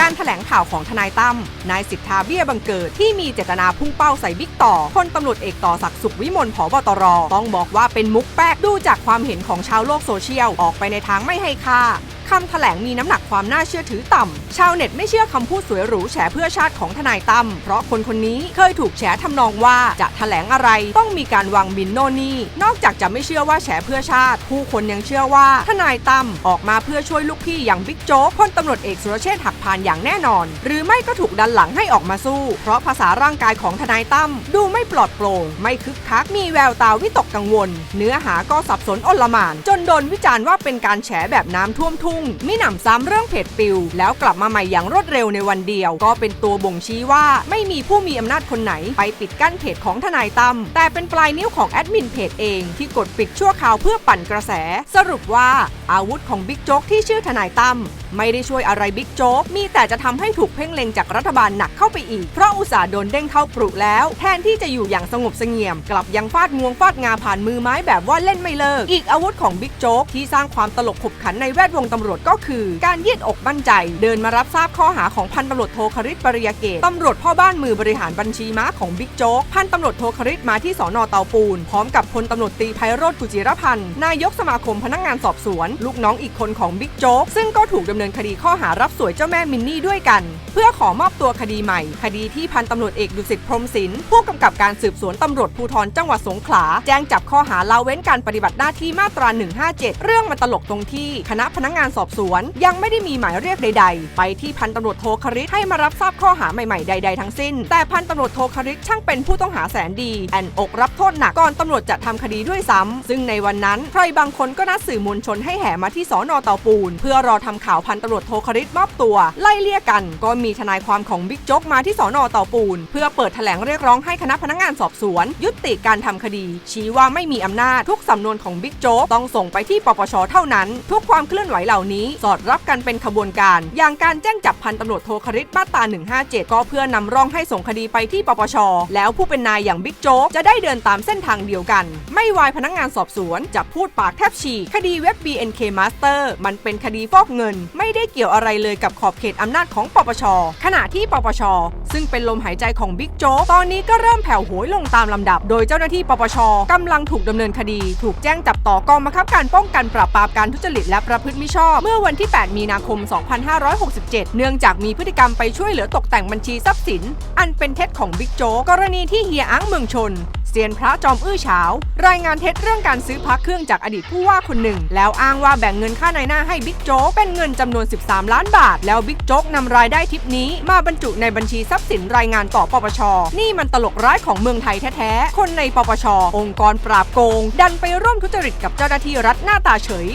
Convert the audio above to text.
การถลงข่าวของทนายตั้มนายสิทธาเบี้ยบังเกิดที่มีเจตนาพุ่งเป้าใส่บิ๊กต่อพลตำรวจเอกต่อศักดิ์สุขวิมลผบตร ต้องบอกว่าเป็นมุกแป๊กดูจากความเห็นของชาวโลกโซเชียลออกไปในทางไม่ให้ค่า คำแถลงมีน้ำหนักความน่าเชื่อถือต่ำ ชาวเน็ตไม่เชื่อคำพูดสวยหรูแฉเพื่อชาติของทนายตั้มเพราะคนคนนี้เคยถูกแฉทำนองว่าจะแถลงอะไรต้องมีการวางบินโน่นนี่ นอกจากจะไม่เชื่อว่าแฉเพื่อชาติ ผู้คนยังเชื่อว่าทนายตั้มออกมาเพื่อช่วยลูกพี่อย่างบิ๊กโจ๊กพลตำรวจเอกสุรเชษฐ์หักพานอย่างแน่นอน หรือไม่ก็ถูกดันหลังให้ออกมาสู้ เพราะภาษาร่างกายของทนายตั้มดูไม่ปลอดโปร่งไม่คึกคักมีแววตาวิตกกังวล เนื้อหาก็สับสนอลหม่านจนโดนวิจารณ์ว่าเป็นการแฉแบบน้ำท่วมทุ่งไม่หนำซ้ำเรื่องเพจปิว แล้วกลับมาใหม่อย่างรวดเร็วในวันเดียว ก็เป็นตัวบ่งชี้ว่าไม่มีผู้มีอำนาจคนไหน ไปปิดกั้นเพจของทนายตั้มแต่เป็นปลายนิ้วของแอดมินเพจเองที่กดปิดชั่วคราวเพื่อปั่นกระแส สรุปว่า อาวุธของบิ๊กโจ๊กที่ชื่อทนายตั้มไม่ได้ช่วยอะไรบิ๊กโจ๊กมีแต่จะทำให้ถูกเพ่งเล็งจากรัฐบาลหนักเข้าไปอีก เพราะอุตสาห์โดนเด้งเข้าปรุแล้ว แทนที่จะอยู่อย่างสงบเสงี่ยม กลับยังฟาดงวงฟาดงาผ่านมือไม้แบบว่าเล่นไม่เลิก อีกอาวุธของบิ๊กโจ๊กที่สร้างความตลกขบขันในแวดวงตำรวจก็คือ การยืดอกบั้นใจ เดินมารับทราบข้อหาของพันตำรวจโทคริตปริยเกตตำรวจพ่อบ้านมือบริหารบัญชีม้าของบิ๊กโจ๊กพันตำรวจโทคริตมาที่สอนอเตาปูน พร้อมกับพลตำรวจตีไพโรธกุจิรพันธ์นายกสมาคมพนักงานสอบสวนลูกน้องอีกคนของบิ๊กโจ๊กซึ่งก็ถูกดำเนินคดีข้อหารับสวยเจ้าแม่มินนี่ด้วยกัน เพื่อขอมอบตัวคดีใหม่ คดีที่พันตำรวจเอกดุสิตพรมศิลป์ผู้กำกับการสืบสวนตำรวจภูธรจังหวัดสงขลา แจ้งจับข้อหาละเว้นการปฏิบัติหน้าที่มาตรา 157 เรื่องมันตลกตรงที่คณะพนักงานสอบสวน ยังไม่ได้มีหมายเรียกใด ๆ ไปที่พันตำรวจโทคริตให้มารับทราบข้อหาใหม่ๆใด ๆ ทั้งสิ้น แต่พันตำรวจโทคริตช่างเป็นผู้ต้องหาแสนดีแอนอกรับโทษหนักก่อนตำรวจจะทำคดีด้วยซ้ำซึ่งในวันนั้นใครบางคนก็นัดสื่อมวลชนให้แห่มาที่สอนอเตาปูน เพื่อรอทำข่าวพันตำรวจโทคริตมอบตัว ไล่เลี่ยกัน ก็มีทนายความของบิ๊กโจ๊กมาที่สอนอเตาปูน เพื่อเปิดแถลงเรียกร้องให้คณะพนักงานสอบสวน ยุติการทำคดี ชี้ว่าไม่มีอำนาจทุกสำนวนของบิ๊กโจ๊กต้องส่งไปที่ปปชเท่านั้น ทุกความเคลื่อนไหวเหล่านี้ สอดรับกันเป็นขบวนการ อย่างการแจ้งจับพันตำรวจโทคริตมาตรา157 ก็เพื่อนำร่องให้ส่งคดีไปที่ปปช แล้วผู้เป็นนายอย่างบิ๊กโจ๊กจะได้เดินตามเส้นทางเดียวกัน ไม่วายพนักงานสอบสวนจะพูดปากแทบฉีกคดีเว็บ BNK Master มันเป็นคดีฟอกเงิน ไม่ได้เกี่ยวอะไรเลยกับขอบเขตอำนาจของปปช ขณะที่ปปช ซึ่งเป็นลมหายใจของบิ๊กโจ๊กตอนนี้ก็เริ่มแผ่วโหยลงตามลำดับ โดยเจ้าหน้าที่ปปชกำลังถูกดำเนินคดี ถูกแจ้งจับต่อกองบังคับการป้องกันปราบปรามการทุจริตและประพฤติมิชอบ เมื่อวันที่ 8 มีนาคม 2567 เนื่องจากมีพฤติกรรมไปช่วยเหลือตกแต่งบัญชีทรัพย์สิน อันเป็นเท็จของบิ๊กโจ๊กกรณีที่เฮียอังเมืองชน เซียนพระจอมอื้อฉาว รายงานเท็จเรื่องการซื้อพักเครื่องจากอดีตผู้ว่าคนหนึ่ง แล้วอ้างว่าแบ่งเงินค่าในหน้าให้บิ๊กโจ๊กเป็นเงินจำนวน 13 ล้านบาท แล้วบิ๊กโจ๊กนำรายได้ทิปนี้ มาบรรจุในบัญชีทรัพย์สินรายงานต่อปปช นี่มันตลกร้ายของเมืองไทยแท้ๆ คนในปปช องค์กรปราบโกง ดันไปร่วมทุจริตกับเจ้าหน้าที่รัฐหน้าตาเฉย